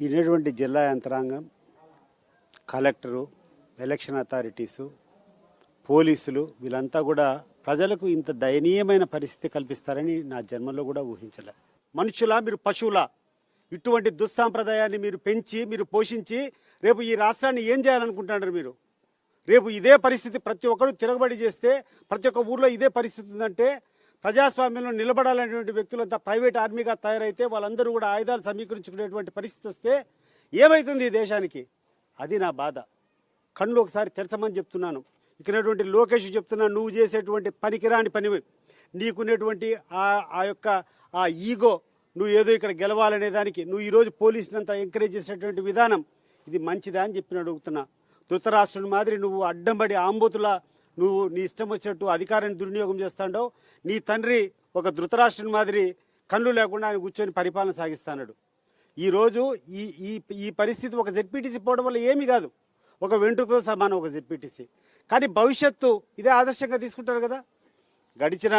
ఈనటువంటి జిల్లా యంత్రాంగం collector election authorities పోలీసులు వీళ్ళంతా కూడా ప్రజలకు ఇంత దయనీయమైన పరిస్థితి కల్పిస్తారని నా జన్మలో కూడా ఊహించలే. మనుషులా మీరు పశువులా? ఇటువంటి దుస్సాంప్రదాయాన్ని మీరు పెంచి మీరు పోషించి రేపు ఈ రాష్ట్రాన్ని ఏం చేయాలనుకుంటున్నారు మీరు? రేపు ఇదే పరిస్థితి ప్రతి ఒక్కరు తిరగబడి చేస్తే ప్రతి ఒక్క ఊర్లో ఇదే పరిస్థితి ఉందంటే ప్రజాస్వామ్యంలో నిలబడాలనేటువంటి వ్యక్తులంతా ప్రైవేట్ ఆర్మీగా తయారైతే వాళ్ళందరూ కూడా ఆయుధాలు సమీకరించుకునేటువంటి పరిస్థితి వస్తే ఏమవుతుంది ఈ దేశానికి? అది నా బాధ. కళ్ళు ఒకసారి తెరచమని చెప్తున్నాను. ఇక్కడటువంటి లోకేష్ చెప్తున్నా నువ్వు చేసేటువంటి పనికిరాని పని నీకున్నటువంటి ఆ ఆ యొక్క ఆ ఈగో నువ్వు ఏదో ఇక్కడ గెలవాలనే దానికి నువ్వు ఈరోజు పోలీసుని ఎంకరేజ్ చేసేటువంటి విధానం ఇది మంచిదా? అని చెప్పి అడుగుతున్నా. ధృతరాష్ట్రుని మాదిరి నువ్వు అడ్డంబడి ఆంబోతులా నువ్వు నీ ఇష్టం వచ్చినట్టు అధికారాన్ని దుర్వినియోగం చేస్తాడో నీ తండ్రి ఒక ధృతరాష్ట్రుని మాదిరి కళ్ళు లేకుండా ఆయన కూర్చొని పరిపాలన సాగిస్తాడు ఈరోజు ఈ ఈ ఈ పరిస్థితి ఒక జెడ్పీటీసీ పోవడం వల్ల ఏమీ కాదు. ఒక వెంట్రుకతో సమానం ఒక జెడ్పీటీసీ. కానీ భవిష్యత్తు ఇదే ఆదర్శంగా తీసుకుంటారు కదా. గడిచిన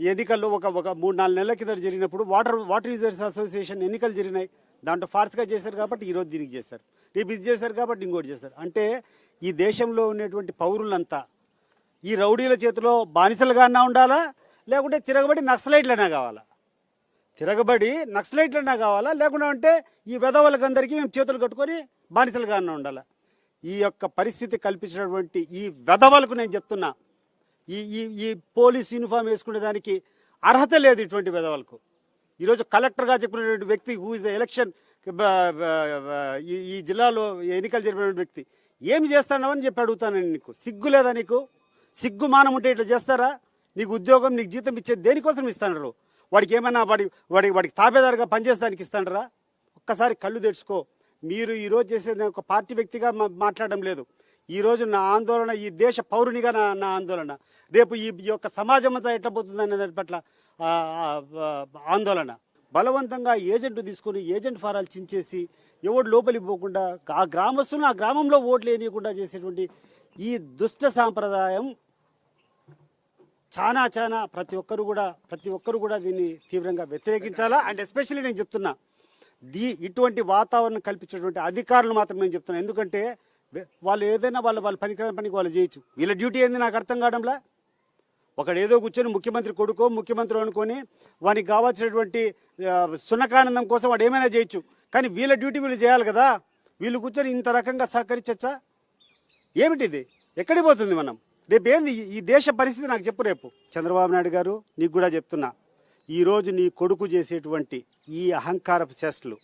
ఎన్నికల్లో ఒక ఒక మూడు నాలుగు నెలల కింద జరిగినప్పుడు వాటర్ వాటర్ యూజర్స్ అసోసియేషన్ ఎన్నికలు జరిగినాయి. దాంట్లో ఫార్స్గా చేశారు కాబట్టి ఈరోజు దీనికి చేశారు. రేపు ఇది చేశారు కాబట్టి ఇంకోటి చేశారు. అంటే ఈ దేశంలో ఉన్నటువంటి పౌరులంతా ఈ రౌడీల చేతిలో బానిసలుగా ఉండాలా? లేకుంటే తిరగబడి నక్సలైట్లైనా కావాలా? తిరగబడి నక్సలైట్లైనా కావాలా? లేకుండా అంటే ఈ వెధవలకందరికీ మేము చేతులు కట్టుకొని బానిసలుగా ఉండాలా? ఈ యొక్క పరిస్థితి కల్పించినటువంటి ఈ వెధవలకు నేను చెప్తున్నా ఈ ఈ ఈ పోలీస్ యూనిఫామ్ వేసుకునే దానికి అర్హత లేదు ఇటువంటి వెధవలకు. ఈరోజు కలెక్టర్గా చెప్పినటువంటి వ్యక్తి హూ ఇస్ ద ఎలక్షన్ ఈ జిల్లాలో ఎన్నికలు జరిపినటువంటి వ్యక్తి ఏమి చేస్తానవని చెప్పి అడుగుతాను నీకు. సిగ్గు లేదా నీకు? సిగ్గుమానం ఉంటే ఇట్లా చేస్తారా? నీకు ఉద్యోగం నీకు జీతం ఇచ్చేది దేనికోసం ఇస్తాండ్రు? వాడికి ఏమైనా వాడి వాడి వాడికి తాబేదారుగా పనిచేస్తానికి ఇస్తాండ్రా? ఒక్కసారి కళ్ళు తెచ్చుకో మీరు ఈరోజు చేసే నేను ఒక పార్టీ వ్యక్తిగా మాట్లాడడం లేదు. ఈరోజు నా ఆందోళన ఈ దేశ పౌరునిగా నా నా ఆందోళన. రేపు ఈ యొక్క సమాజం అంతా ఎట్లా పోతుంది అనే దాని పట్ల ఆందోళన. బలవంతంగా ఏజెంట్ తీసుకొని ఏజెంట్ ఫారాలు చించేసి ఎవడు లోపలికి పోకుండా ఆ గ్రామస్తులను ఆ గ్రామంలో ఓట్లు వేయకుండా చేసేటువంటి ఈ దుష్ట సాంప్రదాయం చాలా చాలా ప్రతి ఒక్కరు కూడా ప్రతి ఒక్కరు కూడా దీన్ని తీవ్రంగా వ్యతిరేకించాలా? అండ్ ఎస్పెషల్లీ నేను చెప్తున్నా దీ ఇటువంటి వాతావరణం కల్పించేటువంటి అధికారులు మాత్రం నేను చెప్తున్నా. ఎందుకంటే వాళ్ళు ఏదైనా వాళ్ళు వాళ్ళ పనికిరాని పనికి వాళ్ళు చేయొచ్చు. వీళ్ళ డ్యూటీ ఏంది నాకు అర్థం కావడంలా? ఒకడు ఏదో కూర్చొని ముఖ్యమంత్రి కొడుకో ముఖ్యమంత్రి అనుకొని వానికి కావాల్సినటువంటి సున్నకానందం సునకానందం కోసం వాడు ఏమైనా చేయొచ్చు. కానీ వీళ్ళ డ్యూటీ వీళ్ళు చేయాలి కదా? వీళ్ళు కూర్చొని ఇంత రకంగా సహకరించచ్చా? ఏమిటిది? ఎక్కడికి పోతుంది మనం? రేపు ఏంది? ఈ- దేశ పరిస్థితి నాకు చెప్పు రేపు. చంద్రబాబు నాయుడు గారు నీకు కూడా చెప్తున్నా. ఈరోజు నీ కొడుకు చేసేటువంటి ఈ అహంకారపు చేష్టలు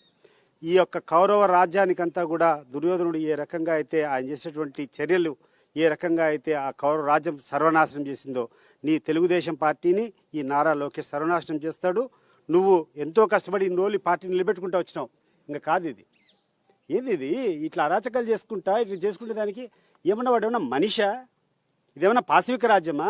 ఈ యొక్క కౌరవ రాజ్యానికంతా కూడా దుర్యోధనుడు ఏ రకంగా అయితే ఆయన చేసేటువంటి చర్యలు ఏ రకంగా అయితే ఆ కౌరవ రాజ్యం సర్వనాశనం చేసిందో నీ తెలుగుదేశం పార్టీని ఈ నారా లోకేష్ సర్వనాశనం చేస్తాడు. నువ్వు ఎంతో కష్టపడి ఇన్ని రోజులు పార్టీని నిలబెట్టుకుంటూ వచ్చినావు. ఇంకా కాదు ఇది. ఏంది ఇది? ఇట్లా అరాచకాలు చేసుకుంటా ఇట్లా చేసుకుంటే దానికి ఏమన్నా వాడు ఏమన్నా మనిషా? ఇదేమన్నా పాశవిక రాజ్యమా?